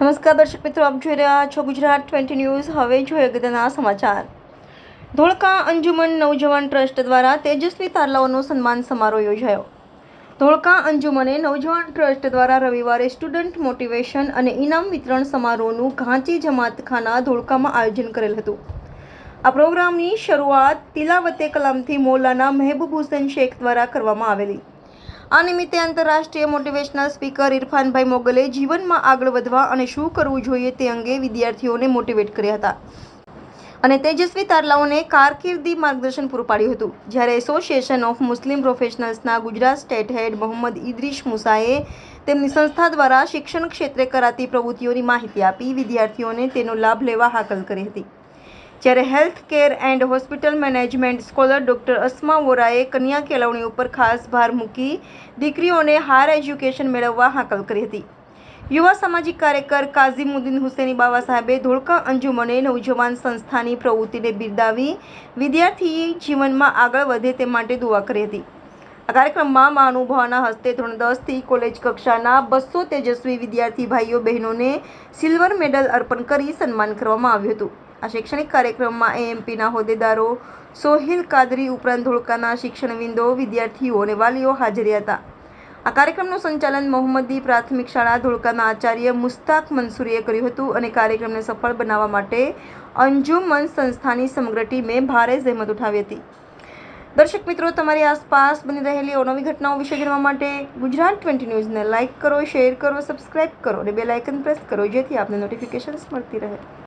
નમસ્કાર દર્શક મિત્રો, આપ જોઈ રહ્યા છો ગુજરાત ટ્વેન્ટી ન્યૂઝ. હવે જોઈએ અગત્યના સમાચાર. ધોળકા અંજુમન નવજવાન ટ્રસ્ટ દ્વારા તેજસ્વી તારલાઓનો સન્માન સમારોહ યોજાયો. ધોળકા અંજુમને નવજવાન ટ્રસ્ટ દ્વારા રવિવારે સ્ટુડન્ટ મોટિવેશન અને ઇનામ વિતરણ સમારોહનું ઘાંચી જમાતખાના ધોળકામાં આયોજન કરેલ હતું. આ પ્રોગ્રામની શરૂઆત તિલાવતે કલામથી મૌલાના મહેબૂબ હુસેન શેખ દ્વારા કરવામાં આવેલી. આ નિમિત્તે આંતરરાષ્ટ્રીય મોટિવેશનલ સ્પીકર ઇરફાનભાઈ મોગલે જીવનમાં આગળ વધવા અને શું કરવું જોઈએ તે અંગે વિદ્યાર્થીઓને મોટિવેટ કર્યા હતા. અને તેજસ્વી તારલાઓને કારકિર્દી માર્ગદર્શન પૂરું પાડ્યું હતું. જ્યારે એસોસિએશન ઓફ મુસ્લિમ પ્રોફેશનલ્સના ગુજરાત સ્ટેટ હેડ મોહમ્મદ ઇદ્રીશ મુસાએ તેમની સંસ્થા દ્વારા શિક્ષણ ક્ષેત્રે કરાતી પ્રવૃત્તિઓની માહિતી આપી વિદ્યાર્થીઓને તેનો લાભ લેવા હાકલ કરી હતી. જ્યારે health care and hospital management scholar doctor Asma વોરાએ કન્યા કેળવણી ઉપર ખાસ ભાર મૂકી દીકરીઓને હાયર એજ્યુકેશન મેળવવા હાકલ કરી હતી. યુવા સામાજિક કાર્યકર કાઝીમુદ્દીન હુસેની બાબા સાહેબે ધોળકા અંજુમને નવજવાન સંસ્થાની પ્રવૃત્તિને બિરદાવી વિદ્યાર્થી જીવનમાં આગળ વધે તે માટે દુઆ કરી હતી. આ કાર્યક્રમમાં મહાનુભાવના હસ્તે ધોરણ દસથી કોલેજ કક્ષાના બસો તેજસ્વી વિદ્યાર્થી ભાઈઓ બહેનોને સિલ્વર મેડલ અર્પણ કરી સન્માન કરવામાં આવ્યું હતું. આ શૈક્ષણિક કાર્યક્રમમાં એએમપીના હોદ્દેદારો, સોહિલ કાદરી ઉપરાંત ધોળકાના શિક્ષણવિદો, વિદ્યાર્થીઓ અને વાલીઓ હાજર હતા. આ કાર્યક્રમનું સંચાલન મોહમ્મદી પ્રાથમિક શાળા ધોળકાના આચાર્ય મુસ્તાક મંસૂરીએ કર્યું હતું અને કાર્યક્રમને સફળ બનાવવા માટે અંજુમન સંસ્થાની સમગ્ર ટીમે ભારે જહેમત ઉઠાવી હતી. દર્શક મિત્રો, તમારી આસપાસ બની રહેલી અવનવી ઘટનાઓ વિશે જાણવા માટે ગુજરાત ટ્વેન્ટી ન્યૂઝને લાઇક કરો, શેર કરો, સબસ્ક્રાઇબ કરો અને બેલ આઇકન પ્રેસ કરો, જેથી આપને નોટિફિકેશન્સ મળતી રહે.